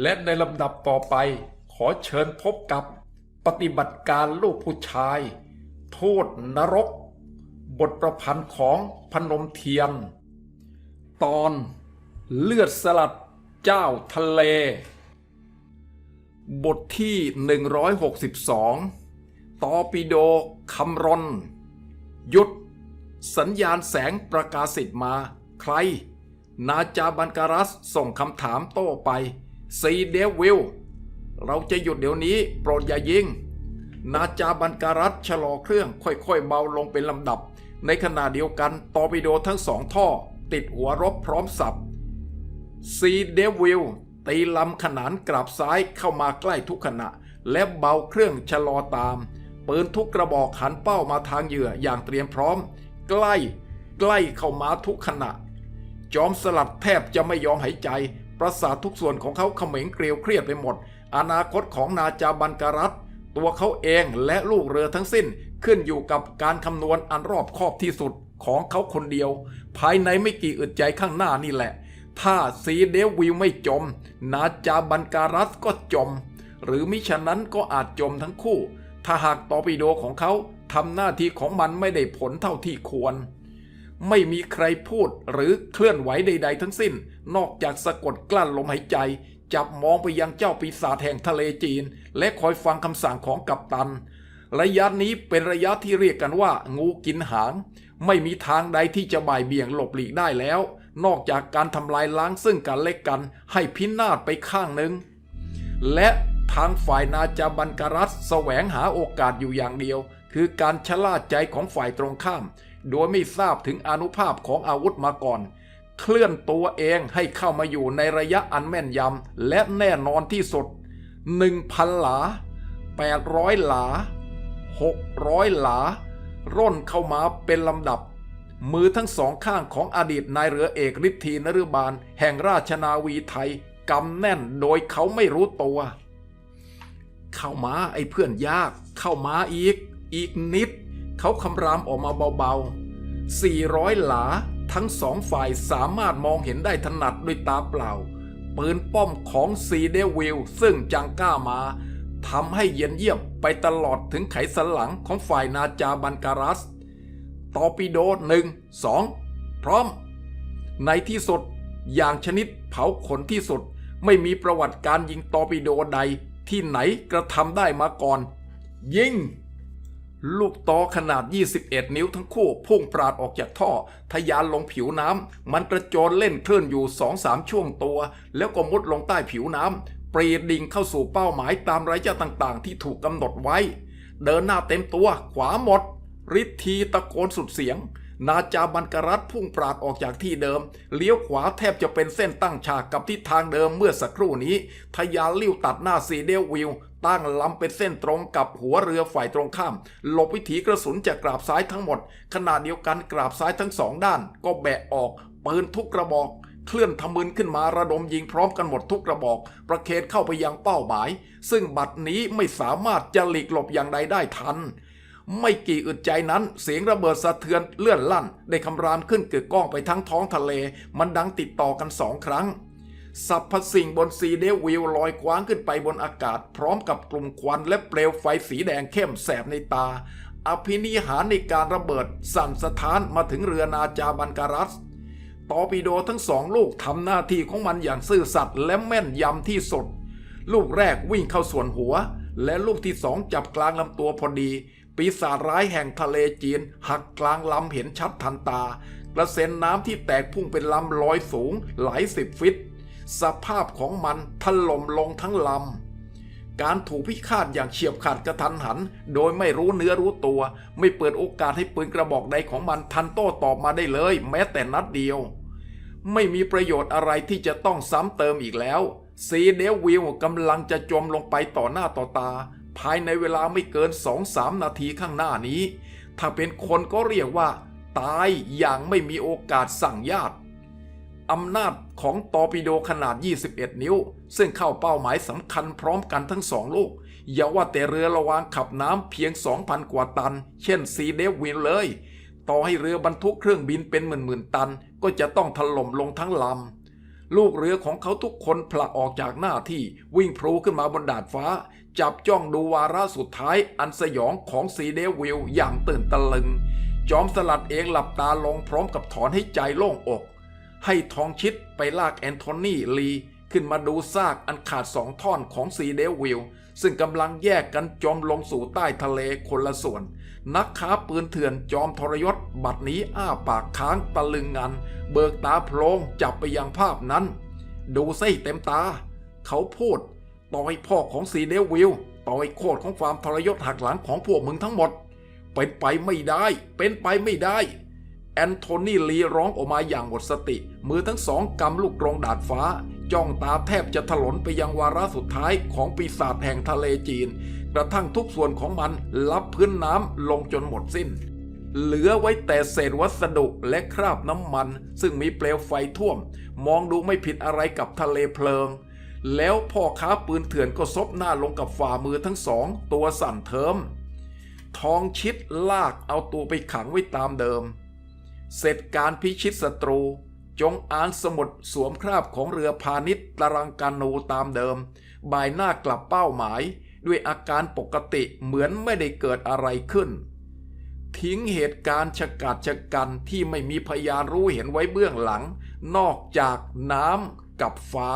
และในลำดับต่อไปขอเชิญพบกับปฏิบัติการลูกผู้ชาย โทษนรก บทประพันธ์ของพนมเทียน ตอนเลือดสลัดเจ้าทะเล บทที่ 162 ตอปิโดคำรน ยุด สัญญาณแสงประกาศสิทธิ์มา ใคร นาจาบันการัสส่งคำถามโต้ไป ซีเดวิลเราจะหยุดเดี๋ยวนี้โปรดอย่ายิง นาจาบันการัสชะลอเครื่องค่อยๆเบาลงเป็นลำดับ ในขณะเดียวกันตอร์ปิโดทั้งสองท่อ ติดหัวรบพร้อมสับซีเดวิลตีลำขนานกลับซ้ายเข้ามาใกล้ทุกขณะ และเบาเครื่องชะลอตาม ปืนทุกกระบอกหันเป้ามาทางเหยื่ออย่างเตรียมพร้อม ใกล้ ใกล้เข้ามาทุกขณะ จอมสลัดแทบจะไม่ยอมหายใจ ประสาททุกส่วนของเขาเขม็งเกลียวเครียดไปหมด อนาคตของนาจาบันการัตตัวเขาเองและลูกเรือทั้งสิ้นขึ้นอยู่กับการคำนวณอันรอบคอบที่สุดของเขาคนเดียว ภายในไม่กี่อึดใจข้างหน้านี่แหละ ถ้าซีเดวิลไม่จม นาจาบันการัสก็จม หรือมิฉะนั้นก็อาจจมทั้งคู่ ถ้าหากตอปิโดของเขาทำหน้าที่ของมันไม่ได้ผลเท่าที่ควร ไม่มีใครพูดหรือเคลื่อนไหวใด ๆ ทั้งสิ้น นอกจากสะกดกลั้นลมหายใจ จับมองไปยังเจ้าปีศาจแห่งทะเลจีน และคอยฟังคำสั่งของกัปตัน ระยะนี้เป็นระยะที่เรียกกันว่า งูกินหาง ไม่มีทางใดที่จะบ่ายเบี่ยงหลบหลีกได้แล้ว นอกจากการทำลายล้างซึ่งกันและกัน ให้พินาศไปข้างหนึ่งและทางฝ่ายนาจาบันการัสแสวงหาโอกาสอยู่อย่างเดียว คือการชะล่าใจของฝ่ายตรงข้าม โดยไม่ทราบถึงอนุภาพของอาวุธมาก่อน เคลื่อนตัวเองให้เข้ามาอยู่ในระยะอันแม่นยำและแน่นอนที่สุด 1,000 หลา 800 หลา 600 หลา ร่นเข้ามาเป็นลำดับ มือทั้งสองข้างของอดีตนายเรือเอกฤทธีนฤบาลแห่งราชนาวีไทยกำแน่นโดยเขาไม่รู้ตัว เข้ามาไอ้เพื่อนยาก เข้ามาอีก อีกนิด เขาคำรามออกมาเบาๆ 400 หลาทั้งสองฝ่ายสามารถมองเห็นได้ถนัดด้วยตาเปล่า ปืนป้อมของซีเดวิลซึ่งจังก้ามาทำให้เย็นเยียบไปตลอดถึงไขสันหลังของฝ่ายนาจาบันการัสตอปิโดหนึ่งสองพร้อม ในที่สุดอย่างชนิดเผาขนที่สุดไม่มีประวัติการยิงตอปิโดใดที่ไหนกระทำได้มาก่อน ยิง ลูกตอขนาด 21 นิ้วทั้งคู่ พุ่งปราดออกจากท่อ ทะยานลงผิวน้ำ มันกระโจนเล่นคลื่นอยู่สองสามช่วงตัว แล้วก็มุดลงใต้ผิวน้ำปรีดดิ่งเข้าสู่เป้าหมายตามระยะต่างๆ ที่ถูกกำหนดไว้ เดินหน้าเต็มตัวขวาหมดฤทธีตะโกนสุดเสียง นาจาบันกรัตพุ่งปราดออกจากที่เดิม เลี้ยวขวาแทบจะเป็นเส้นตั้งฉากกับทิศทางเดิมเมื่อสักครู่นี้ทะยานลิ้วตัดหน้าซีเดลวิลตั้งลำเป็นเส้นตรงกับหัวเรือฝ่ายตรงข้าม หลบวิถีกระสุนจากกราบซ้ายทั้งหมด ขณะเดียวกันกราบซ้ายทั้งสองด้าน ก็แบะออกปืนทุกกระบอกเคลื่อนทำมืนขึ้นมาระดมยิงพร้อมกันหมดทุกกระบอก ประเคนเข้าไปยังเป้าหมาย ซึ่งบัดนี้ไม่สามารถจะหลีกหลบอย่างใดได้ทัน ไม่กี่อึดใจนั้น เสียงระเบิดสะเทือนเลื่อนลั่น ได้คำรามขึ้นเกิดก้องไปทั้งท้องทะเล มันดังติดต่อกันสองครั้งสรรพสิ่งบนซีเดวิลลอยคว้างขึ้นไปบนอากาศ พร้อมกับกลุ่มควันและเปลวไฟสีแดงเข้มแสบในตา อภินิหารในการระเบิดสั่นสะท้านมาถึงเรือนาจาบันการัสตอปิโดทั้งสองลูกทำหน้าที่ของมันอย่างซื่อสัตย์และแม่นยำที่สุด ลูกแรกวิ่งเข้าส่วนหัว และลูกที่สองจับกลางลำตัวพอดี ปีศาจร้ายแห่งทะเลจีน หักกลางลำเห็นชัดทันตา กระเซ็นน้ำที่แตกพุ่งเป็นลำลอยสูงหลายสิบฟิต สภาพของมันถล่มลงทั้งลำ การถูกพิฆาตอย่างเฉียบขาดกระทันหัน โดยไม่รู้เนื้อรู้ตัว ไม่เปิดโอกาสให้ปืนกระบอกใดของมันทันโต้ตอบมาได้เลย แม้แต่นัดเดียว ไม่มีประโยชน์อะไรที่จะต้องซ้ำเติมอีกแล้วซีเดวิลกำลังจะจมลงไปต่อหน้าต่อตา ภายในเวลาไม่เกินสองสามนาทีข้างหน้านี้ ถ้าเป็นคนก็เรียกว่า ตายอย่างไม่มีโอกาสสั่งญาติอำนาจของตอร์ปิโดขนาด 21 นิ้ว ซึ่งเข้าเป้าหมายสำคัญพร้อมกันทั้งสองลูกอย่าว่าแต่เรือระวางขับน้ำเพียง 2,000 กว่าตัน เช่นซีเดวินเลย ต่อให้เรือบรรทุกเครื่องบินเป็นหมื่นๆตัน ก็จะต้องถล่มลงทั้งลำลูกเรือของเขาทุกคนผละออกจากหน้าที่วิ่งพลูขึ้นมาบนดาดฟ้า จับจ้องดูวาระสุดท้ายอันสยองของซีเดวิลอย่างตื่นตะลึง จอมสลัดเองหลับตาลงพร้อมกับถอนให้ใจโล่งอก ให้ทองชิดไปลากแอนโทนีลีขึ้นมาดูซากอันขาดสองท่อนของซีเดวิลซึ่งกำลังแยกกันจมลงสู่ใต้ทะเลคนละส่วน นักค้าปืนเถื่อนจอมทรยศบัดนี้อ้าปากค้างตะลึงงัน เบิกตาโพลงจับไปยังภาพนั้น ดูซิเต็มตา เขาพูด ต่อยพ่อของซีเดวิลต่อยโคตรของความทรยศหักหลังของพวกมึงทั้งหมด เป็นไปไม่ได้ เป็นไปไม่ได้ แอนโทนีลีร้องออกมาอย่างหมดสติ มือทั้งสองกำลูกกรงดาดฟ้า จ้องตาแทบจะถลนไปยังวาระสุดท้ายของปีศาจแห่งทะเลจีน กระทั่งทุกส่วนของมันรับพื้นน้ำลงจนหมดสิ้นเหลือไว้แต่เศษวัสดุและคราบน้ำมัน ซึ่งมีเปลวไฟท่วม มองดูไม่ผิดอะไรกับทะเลเพลิง แล้วพ่อค้าปืนเถื่อนก็ซบหน้าลงกับฝ่ามือทั้งสอง ตัวสั่นเทิม ทองชิดลากเอาตัวไปขังไว้ตามเดิม เสร็จการพิชิตศัตรู จงอ่านสมุดสวมคราบของเรือพาณิชย์ตรังกานูตามเดิม บ่ายหน้ากลับเป้าหมาย ด้วยอาการปกติเหมือนไม่ได้เกิดอะไรขึ้น ทิ้งเหตุการณ์ฉกาจชะกันที่ไม่มีพยานรู้เห็นไว้เบื้องหลัง นอกจากน้ำกับฟ้า